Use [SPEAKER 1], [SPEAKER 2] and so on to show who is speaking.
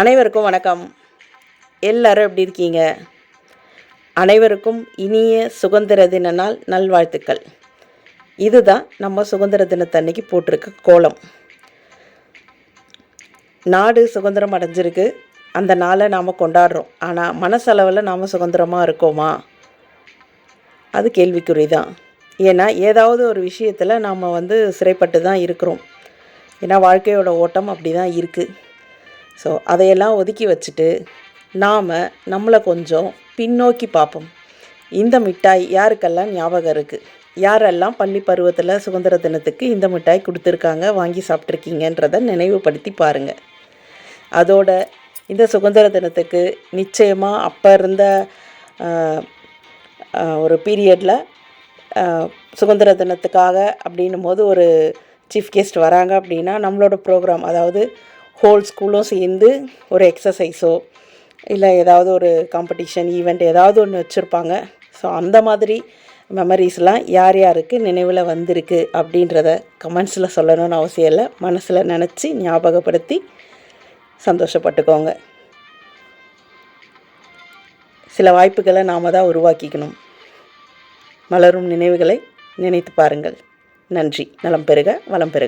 [SPEAKER 1] அனைவருக்கும் வணக்கம். எல்லாரும் எப்படி இருக்கீங்க? அனைவருக்கும் இனிய சுதந்திர தின நாள் நல்வாழ்த்துக்கள். இதுதான் நம்ம சுதந்திர தினத்தன்னைக்கு போட்டிருக்க கோலம். நாடு சுதந்திரம் அடைஞ்சிருக்கு. அந்த நாளை நாம் கொண்டாடுறோம். ஆனால் மனசளவில் நாம் சுதந்திரமாக இருக்கோமா? அது கேள்விக்குறி தான் ஏன்னா ஏதாவது ஒரு விஷயத்தில் நாம் வந்து சிறைப்பட்டு தான் இருக்கிறோம். ஏன்னா வாழ்க்கையோட ஓட்டம் அப்படி தான் இருக்குது ஸோ அதையெல்லாம் ஒதுக்கி வச்சுட்டு நாம் நம்மளை கொஞ்சம் பின்னோக்கி பார்ப்போம். இந்த மிட்டாய் யாருக்கெல்லாம் ஞாபகம் இருக்குது யாரெல்லாம் பள்ளி பருவத்தில் சுதந்திர தினத்துக்கு இந்த மிட்டாய் கொடுத்துருக்காங்க வாங்கி சாப்பிட்ருக்கீங்கன்றதை நினைவுபடுத்தி பாருங்கள் அதோட இந்த சுதந்திர தினத்துக்கு நிச்சயமாக அப்போ இருந்த ஒரு பீரியடில் சுதந்திர தினத்துக்காக அப்படின்னும் போது ஒரு சீஃப் கெஸ்ட் வராங்க அப்படின்னா நம்மளோட ப்ரோக்ராம் அதாவது ஹோல் ஸ்கூலும் சேர்ந்து ஒரு எக்ஸசைஸோ இல்லை ஏதாவது ஒரு காம்படிஷன் ஈவெண்ட் ஏதாவது ஒன்று வச்சுருப்பாங்க. ஸோ அந்த மாதிரி மெமரிஸ்லாம் யார் யாருக்கு நினைவில் வந்திருக்கு அப்படின்றத கமெண்ட்ஸில் சொல்லணும்னு அவசியம் இல்லை. மனசில் நினச்சி ஞாபகப்படுத்தி சந்தோஷப்பட்டுக்கோங்க. சில வாய்ப்புகளை நாம் தான் உருவாக்கிக்கணும். மலரும் நினைவுகளை நினைத்து பாருங்கள். நன்றி. நலம் பெறுக. வளம் பெறுக.